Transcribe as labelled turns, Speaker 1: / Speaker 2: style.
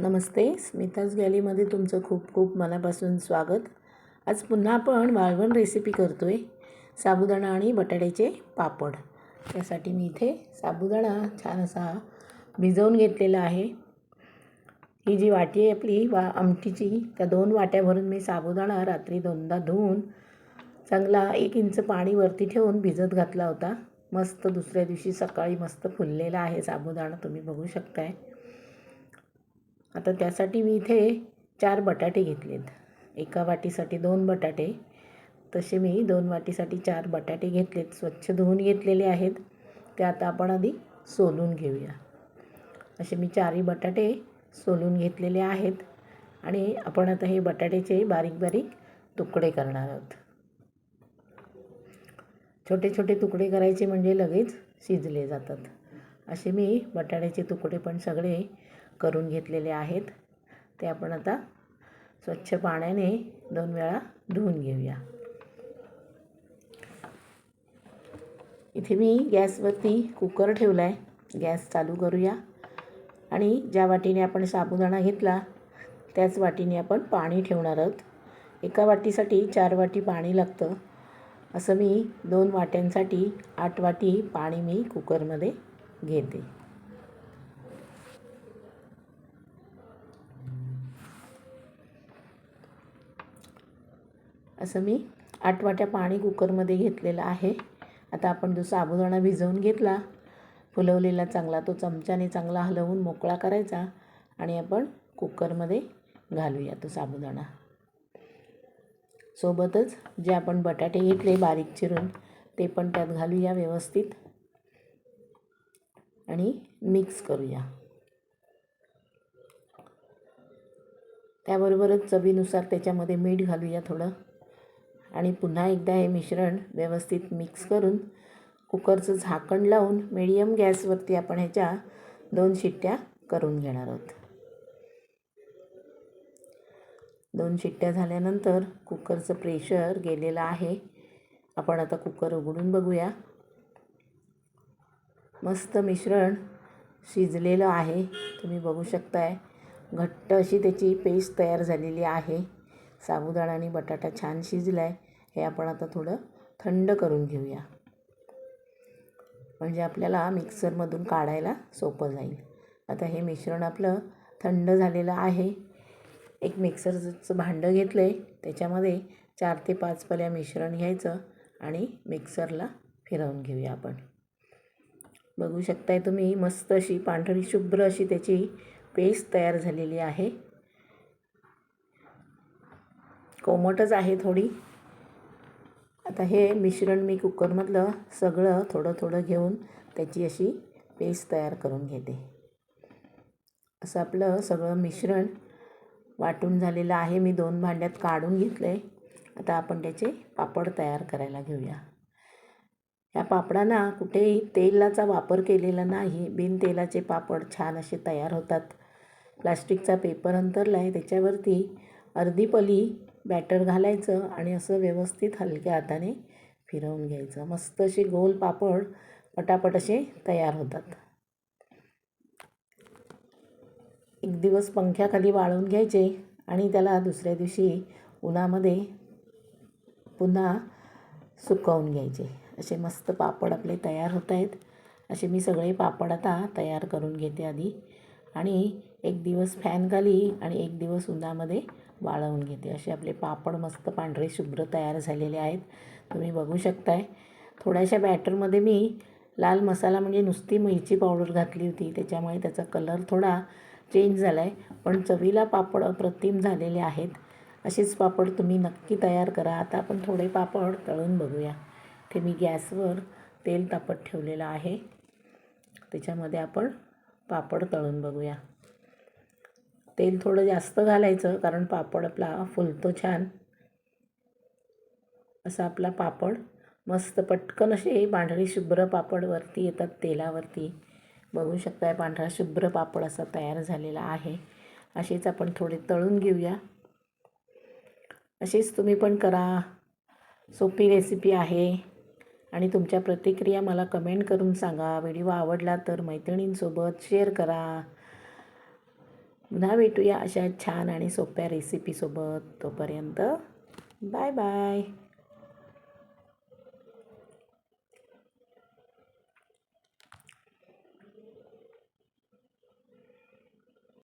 Speaker 1: नमस्ते स्मिताज गॅलीमध्ये तुमचं खूप खूप मनापासून स्वागत. आज पुन्हा आपण वाळवण रेसिपी करतो आहे साबुदाणा आणि बटाट्याचे पापड. त्यासाठी मी इथे साबुदाणा छान असा भिजवून घेतलेला आहे. ही जी वाटी आहे आपली वा आमटीची त्या दोन वाट्या भरून मी साबुदाणा रात्री दोनदा धुवून चांगला एक इंच पाणी वरती ठेवून भिजत घातला होता. मस्त दुसऱ्या दिवशी सकाळी मस्त फुललेला आहे साबुदाणा तुम्ही बघू शकताय. आता त्यासाठी मी इथे चार बटाटे घेतलेत. एका वाटीसाठी दोन बटाटे. तसे मी दोन वाटीसाठी चार बटाटे घेतलेत. स्वच्छ धुवून घेतलेले आहेत. ते आता आपण आधी सोलून घेऊया. असे मी चारही बटाटे सोलून घेतलेले आहेत. आणि आपण आता हे बटाट्याचे बारीक बारीक तुकडे करणार आहोत. छोटे छोटे तुकडे करायचे म्हणजे लगेच शिजले जातात. असे मी बटाट्याचे तुकडे पण सगळे करून घेतलेले आहेत. ते आपण आता स्वच्छ पाण्याने दोन वेळा धुवून घेऊया. इथे मी गॅसवरती कुकर ठेवला आहे गॅस चालू करूया. आणि ज्या वाटीने आपण साबुदाणा घेतला त्याच वाटीने आपण पाणी ठेवणार आहोत. एका वाटीसाठी चार वाटी पाणी लागतं. असं मी दोन वाट्यांसाठी आठ वाटी पाणी मी कुकरमध्ये घेते. असं मी आठ वाट्या पाणी कुकरमध्ये घेतलेलं आहे. आता आपण जो साबुदाणा भिजवून घेतला फुलवलेला चांगला तो चमच्याने चांगला हलवून मोकळा करायचा आणि आपण कुकरमध्ये घालूया तो साबुदाणा. सोबतच जे आपण बटाटे घेतले बारीक चिरून ते पण त्यात घालूया व्यवस्थित. आणि मिक्स करूया. त्याबरोबरच चवीनुसार त्याच्यामध्ये मीठ घालूया थोडं. आणि पुन्हा एकदा हे मिश्रण व्यवस्थित मिक्स करून कुकरचं झाकण लावून मिडियम गॅसवरती आपण ह्याच्या दोन शिट्ट्या करून घेणार आहोत. दोन शिट्ट्या झाल्यानंतर कुकरचं प्रेशर गेलेलं आहे. आपण आता कुकर उघडून बघूया. मस्त मिश्रण शिजलेलं आहे. तुम्ही बघू शकताय. घट्ट अशी त्याची पेस्ट तयार झालेली आहे. साबुदाणा आणि बटाटा छान शिजला आहे हे आपण आता थोडं थंड करून घेऊया. म्हणजे आपल्याला मिक्सरमधून काढायला सोपं जाईल. आता हे मिश्रण आपलं थंड झालेलं आहे. एक मिक्सरचं भांडं घेतलं आहे त्याच्यामध्ये चार ते पाच पल्या मिश्रण घ्यायचं आणि मिक्सरला फिरवून घेऊया आपण. बघू शकताय तुम्ही मस्त अशी पांढरी शुभ्र अशी त्याची पेस्ट तयार झालेली आहे. कोमटच आहे थोडी. आता हे मिश्रण मी कुकरमधलं सगळं थोडं थोडं घेऊन त्याची अशी पेस्ट तयार करून घेते. असं आपलं सगळं मिश्रण वाटून झालेलं आहे. मी दोन भांड्यात काढून घेतलं आहे आता आपण त्याचे पापड तयार करायला घेऊया. या पापडांना कुठेही तेलाचा वापर केलेला नाही. बिनतेलाचे पापड छान असे तयार होतात. प्लास्टिकचा पेपर अंतरला आहे. त्याच्यावरती अर्धी पली बॅटर घालायचं आणि असं व्यवस्थित हलक्या हाताने फिरवून घ्यायचं. मस्त असे गोल पापड पटापट असे तयार होतात. एक दिवस पंख्याखाली वाळवून घ्यायचे आणि त्याला दुसऱ्या दिवशी उन्हामध्ये पुन्हा सुकवून घ्यायचे. असे मस्त पापड आपले तयार होत आहेत. असे मी सगळे पापड आता तयार करून घेते आधी. आणि एक दिवस फॅनखाली आणि एक दिवस उन्हामध्ये वाळवून घेते. असे आपले पापड मस्त पांढरे शुभ्र तयार झालेले आहेत. तुम्ही बघू शकताय. थोड्याशा बॅटरमध्ये मी लाल मसाला म्हणजे नुसती मिरची पावडर घातली होती. त्याच्यामुळे त्याचा कलर थोडा चेंज झाला आहे पण चवीला पापड अप्रतिम झालेले आहेत. असेच पापड तुम्ही नक्की तयार करा. आता आपण थोडे पापड तळून बघूया. ते मी गॅसवर तेल तापत ठेवलेलं आहे. त्याच्यामध्ये आपण पापड तळून बघूया. तेल थोडं जास्त घालायचं कारण पापड आपला फुलतो छान. असा आपला पापड मस्त पटकन असे पांढरी शुभ्र पापड वरती येतात तेलावरती. बघू शकताय पांढरा शुभ्र पापड असा तयार झालेला आहे. असेच आपण थोडे तळून घेऊया. असेच तुम्ही पण करा. सोपी रेसिपी आहे. आणि तुमच्या प्रतिक्रिया मला कमेंट करून सांगा. व्हिडिओ आवडला तर मैत्रिणींसोबत शेअर करा. पुन्हा भेटूया अशा छान आणि सोप्या रेसिपीसोबत तोपर्यंत बाय बाय